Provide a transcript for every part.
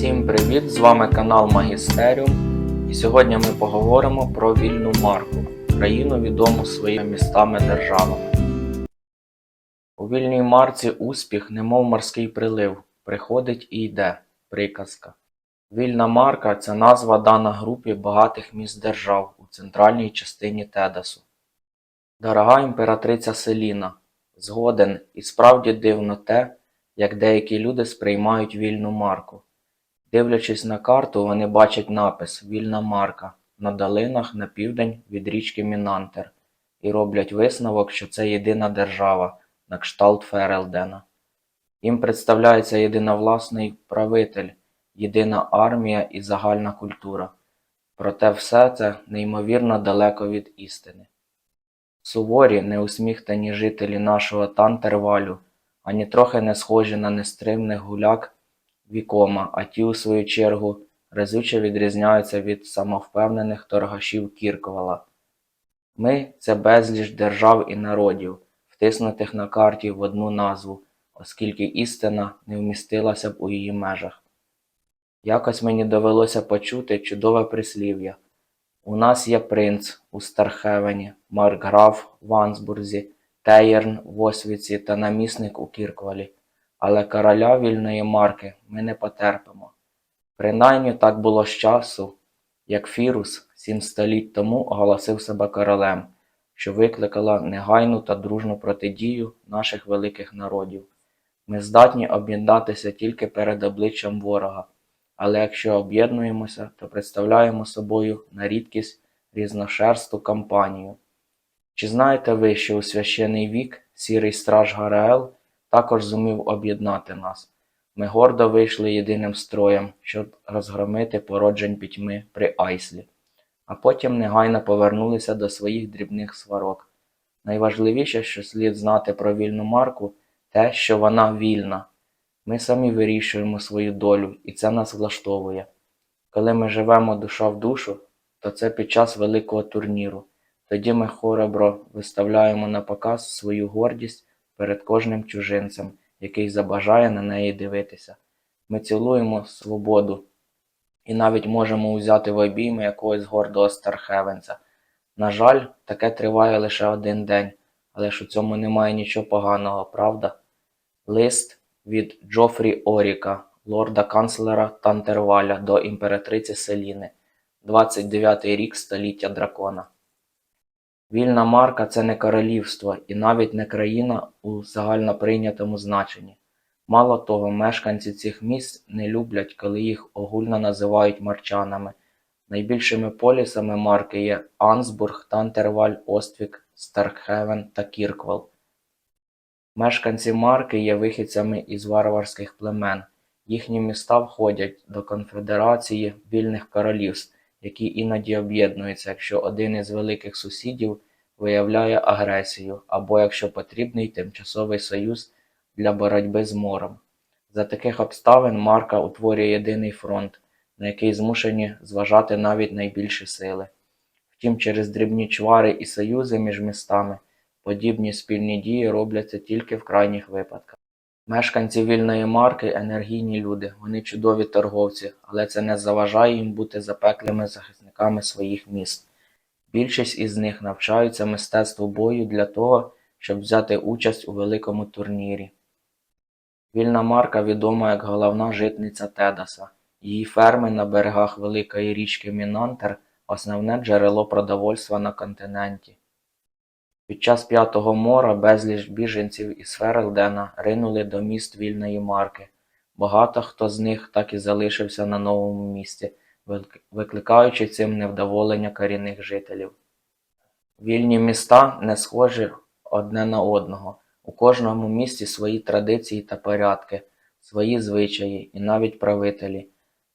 Всім привіт! З вами канал Магістеріум. І сьогодні ми поговоримо про вільну марку, країну відому своїми містами державами. У вільній марці успіх, немов морський прилив, приходить і йде. Приказка. Вільна марка це назва дана групі багатих міст держав у центральній частині Тедасу. Дорога імператриця Селіна, згоден і справді дивно те, як деякі люди сприймають вільну марку. Дивлячись на карту, вони бачать напис Вільна марка на долинах на південь від річки Мінантер і роблять висновок, що це єдина держава на кшталт Ферелдена. Їм представляється єдиновласний правитель, єдина армія і загальна культура. Проте все це неймовірно далеко від істини. Суворі, неусміхнені жителі нашого Тантервалю ані трохи не схожі на нестримних гуляк вікома, а ті, у свою чергу, разюче відрізняються від самовпевнених торгашів Кірквала. Ми це безліч держав і народів, втиснутих на карті в одну назву, оскільки істина не вмістилася б у її межах. Якось мені довелося почути чудове прислів'я. У нас є принц у Стархевені, маркграф в Ансбурзі, Теєрн в Освіці та намісник у Кірквалі, але короля вільної марки ми не потерпимо. Принаймні так було з часу, як Фірус сім століть тому оголосив себе королем, що викликала негайну та дружну протидію наших великих народів. Ми здатні об'єднатися тільки перед обличчям ворога, але якщо об'єднуємося, то представляємо собою на рідкість різношерсту кампанію. Чи знаєте ви, що у священий вік сірий страж Гараел також зумів об'єднати нас? Ми гордо вийшли єдиним строєм, щоб розгромити породжень пітьми при Айслі, а потім негайно повернулися до своїх дрібних сварок. Найважливіше, що слід знати про вільну марку, те, що вона вільна. Ми самі вирішуємо свою долю, і це нас влаштовує. Коли ми живемо душа в душу, то це під час великого турніру. Тоді ми хоробро виставляємо на показ свою гордість перед кожним чужинцем, який забажає на неї дивитися. Ми цілуємо свободу і навіть можемо узяти в обійми якогось гордого стархевенця. На жаль, таке триває лише один день, але ж у цьому немає нічого поганого, правда? Лист від Джофрі Оріка, лорда канцлера Тантерваля до імператриці Селіни, 29 рік століття дракона. Вільна марка це не королівство і навіть не країна у загальноприйнятому значенні. Мало того, мешканці цих міст не люблять, коли їх огульно називають марчанами. Найбільшими полісами марки є Ансбург, Тантерваль, Оствік, Старкхевен та Кірквал. Мешканці марки є вихідцями із варварських племен. Їхні міста входять до конфедерації вільних королівств, які іноді об'єднуються, якщо один із великих сусідів виявляє агресію, або якщо потрібний тимчасовий союз для боротьби з мором. За таких обставин марка утворює єдиний фронт, на який змушені зважати навіть найбільші сили. Втім, через дрібні чвари і союзи між містами подібні спільні дії робляться тільки в крайніх випадках. Мешканці вільної марки енергійні люди, вони чудові торговці, але це не заважає їм бути запеклими захисниками своїх міст. Більшість із них навчаються мистецтву бою для того, щоб взяти участь у великому турнірі. Вільна марка відома як головна житниця Тедаса. Її ферми на берегах великої річки Мінантер основне джерело продовольства на континенті. Під час П'ятого мора безліч біженців із Ферелдена ринули до міст вільної марки. Багато хто з них так і залишився на новому місці, викликаючи цим невдоволення корінних жителів. Вільні міста не схожі одне на одного. У кожному місті свої традиції та порядки, свої звичаї і навіть правителі.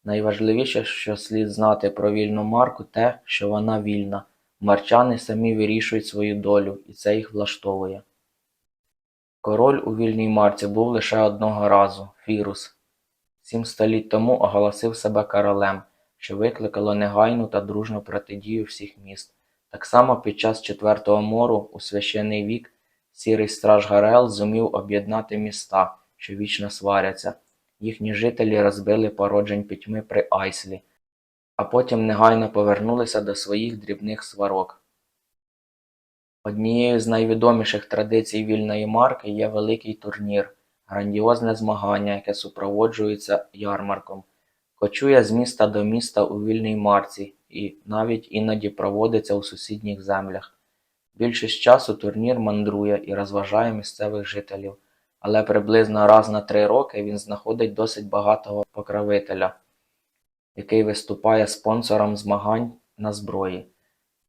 Найважливіше, що слід знати про вільну марку, те, що вона вільна. Марчани самі вирішують свою долю, і це їх влаштовує. Король у вільній марці був лише одного разу Фірус. Сім століть тому оголосив себе королем, що викликало негайну та дружну протидію всіх міст. Так само під час Четвертого мору у священий вік сірий страж Гарел зумів об'єднати міста, що вічно сваряться. їхні жителі розбили породжень пітьми при Айслі, а потім негайно повернулися до своїх дрібних сварок. Однією з найвідоміших традицій вільної марки є великий турнір, грандіозне змагання, яке супроводжується ярмарком, кочує з міста до міста у вільній марці і навіть іноді проводиться у сусідніх землях. Більшість часу турнір мандрує і розважає місцевих жителів, але приблизно раз на три роки він знаходить досить багатого покровителя, який виступає спонсором змагань на зброї.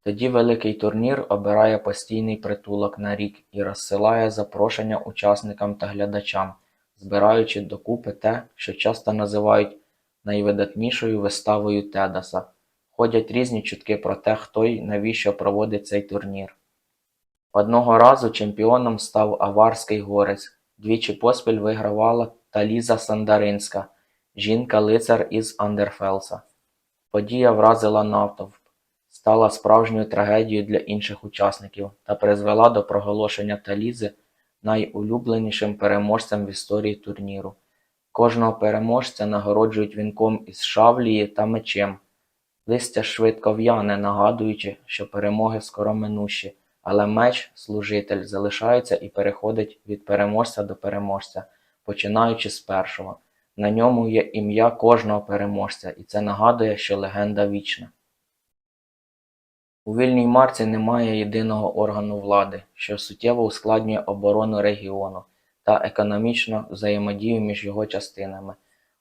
Тоді великий турнір обирає постійний притулок на рік і розсилає запрошення учасникам та глядачам, збираючи докупи те, що часто називають найвидатнішою виставою Тедаса. Ходять різні чутки про те, хто й навіщо проводить цей турнір. Одного разу чемпіоном став Аварський горець, двічі поспіль вигравала Таліза Сандаринська, жінка-лицар із Андерфелса. Подія вразила натовп, стала справжньою трагедією для інших учасників та призвела до проголошення Талізи найулюбленішим переможцем в історії турніру. Кожного переможця нагороджують вінком із шавлії та мечем. Листя швидко в'яне, нагадуючи, що перемоги скоро минущі, але меч, служитель, залишається і переходить від переможця до переможця, починаючи з першого. На ньому є ім'я кожного переможця, і це нагадує, що легенда вічна. У вільній марці немає єдиного органу влади, що суттєво ускладнює оборону регіону та економічну взаємодію між його частинами.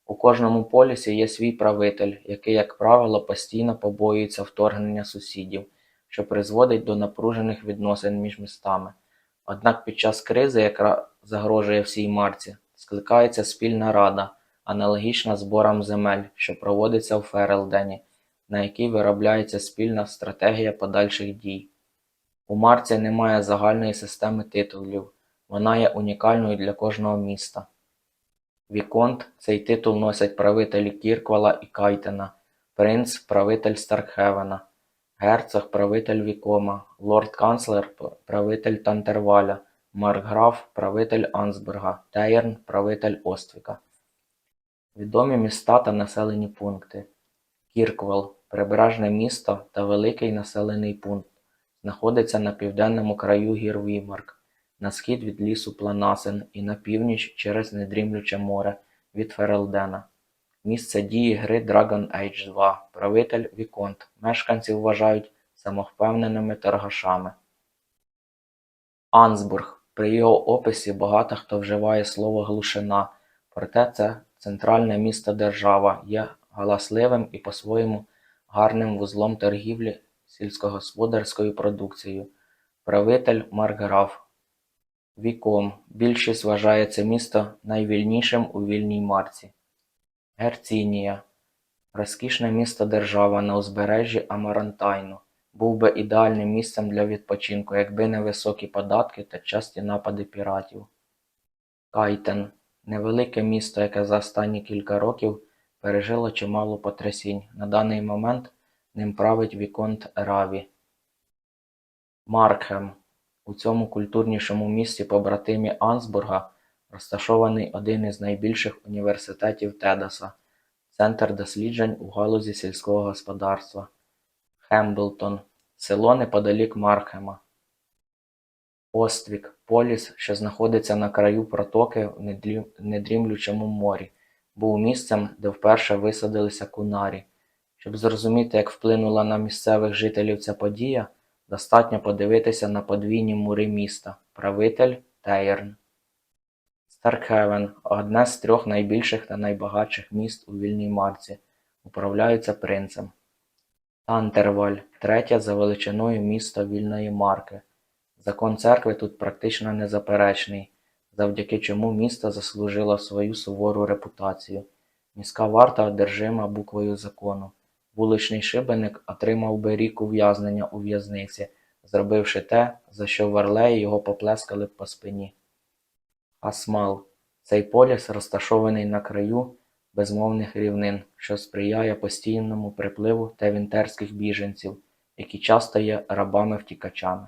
У кожному полісі є свій правитель, який, як правило, постійно побоюється вторгнення сусідів, що призводить до напружених відносин між містами. Однак під час кризи, яка загрожує всій марці, скликається спільна рада, аналогічна зборам земель, що проводиться у Ферелдені, на якій виробляється спільна стратегія подальших дій. У марці немає загальної системи титулів, вона є унікальною для кожного міста. Віконт цей титул носять правителі Кірквала і Кайтена, принц правитель Старкхевена, герцог правитель Вікома, лорд-канцлер правитель Тантерваля, маркграф правитель Ансбурга, Тейрн правитель Оствіка. Відомі міста та населені пункти. Кірквал прибережне місто та великий населений пункт, знаходиться на південному краю гір Вімарк, на схід від лісу Планасен і на північ через недрімлюче море від Ферелдена. Місце дії гри Dragon Age 2, правитель Віконт. Мешканців вважають самовпевненими торгашами. Ансбург. При його описі багато хто вживає слово глушина, проте це центральне місто держава, є галасливим і по-своєму гарним вузлом торгівлі сільськогосподарською продукцією. Правитель Маркграф. Віком. Більшість вважає це місто найвільнішим у вільній марці. Герцінія. Розкішне місто держава на узбережжі Амарантайну. Був би ідеальним місцем для відпочинку, якби не високі податки та часті напади піратів. Кайтен. Невелике місто, яке за останні кілька років пережило чимало потрясінь. На даний момент ним править Віконт Раві. Маркхем. У цьому культурнішому місті побратимі Ансбурга розташований один із найбільших університетів Тедаса, центр досліджень у галузі сільського господарства. Хемблтон – село неподалік Маркхема. Оствік – поліс, що знаходиться на краю протоки в недрімлючому морі, був місцем, де вперше висадилися кунарі. Щоб зрозуміти, як вплинула на місцевих жителів ця подія, достатньо подивитися на подвійні мури міста – правитель Тейрн. Старкхевен – одне з трьох найбільших та найбагатших міст у вільній марці, управляється принцем. Тантерваль – третє за величиною місто вільної марки. Закон церкви тут практично незаперечний, завдяки чому місто заслужило свою сувору репутацію. Міська варта одержима буквою закону. Вуличний шибеник отримав би рік ув'язнення у в'язниці, зробивши те, за що Варлеї його поплескали б по спині. Асмал – цей поліс розташований на краю безмовних рівнин, що сприяє постійному припливу тевінтерських біженців, які часто є рабами-втікачами.